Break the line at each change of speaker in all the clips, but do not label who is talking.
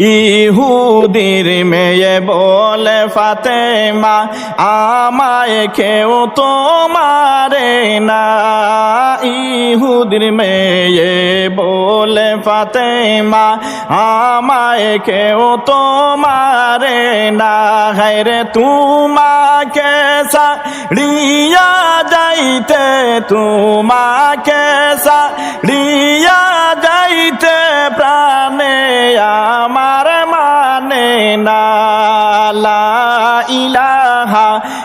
ইহুদির মেয়ে বলে ফাতেমা, আমায় কেউ তো মারে না। ইহুদির মেয়ে বলে ফাতেমা, আমায় কেউ তো মারে না। হেরে তোমাকে রিয়া যাইতে, তোমাকে রিয়া যাইতে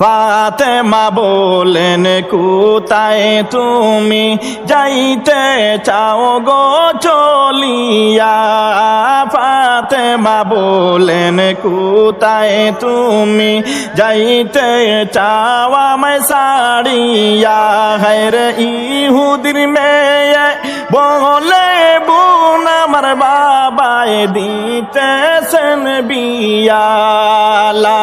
ফাতেমা বলেন কোথায় তুমি যাইতে চাও গো চলিয়া ফাতেমা বলেন কোথায় তুমি যাইতে চাও আমায় সারিয়া হের ইহুদির মেয়ে বলে বোন আমার বাবায় দিতেছেন বিয়া লা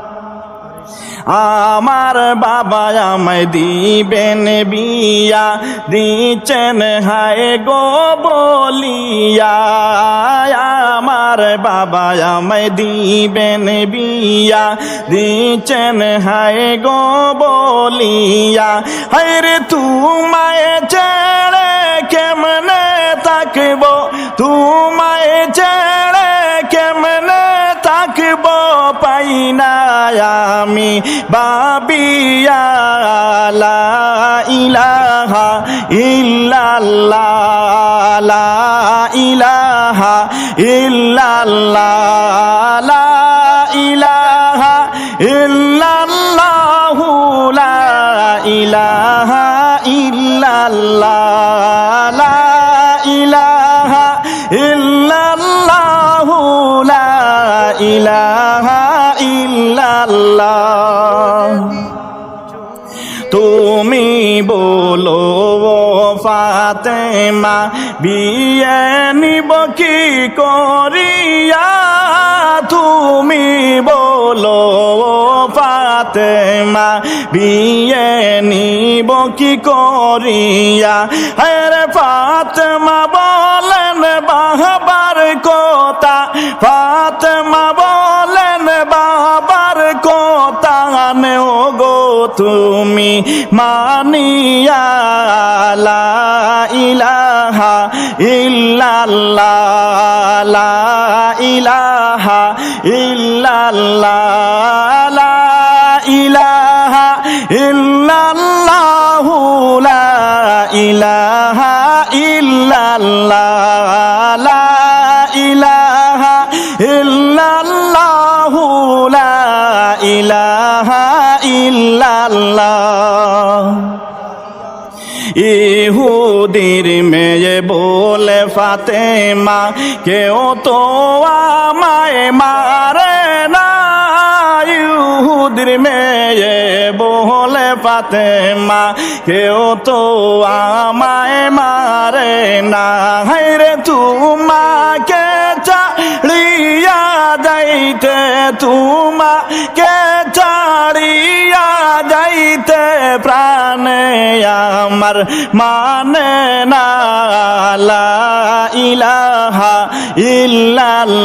আমার বাবা আমায় দিবেন বিয়া, দিচ্ছেন, হায় গো বলিয়া। আমার বাবা আমায় দিবেন বিয়া, দিচ্ছেন, হায় গো বলিয়া। হায় রে, তুমায় ছেড়ে কেমনে থাকব? আমি বাবিয়া লা ইলাহা ইল্লাল্লাহ ইলাহা ইল্লাল্লাহ ইলাহা ইল্লাল্লাহু লা ইলাহা ইল্লাল্লাহ। বলো ফাতেমা, বিয়ে নিব কি করিয়া? তুমি বলো ফাতেমা, বিয়ে নিব কি করিয়া? হরে ফাতেমা বলেন বাহবার কথা। ফাতেমা বলেন, বাবার কথা নেও গো তুমি। মানিয়া লা ইলাহা ইল্লাল্লাহ লা ইলাহা ইল্লাল্লাহ। ইহুদির মেয়ে বলে ফাতেমা, কেউ তো আমায় মারে না। ইহুদির মেয়ে বলে ফাতেমা, কেউ তো আমায় মারে না। হাইরে তোমাকে চাড়িয়া যাইতে তোমাকে প্রাণে আমার মানে না ইলাহা ইল্লাল্লাহ।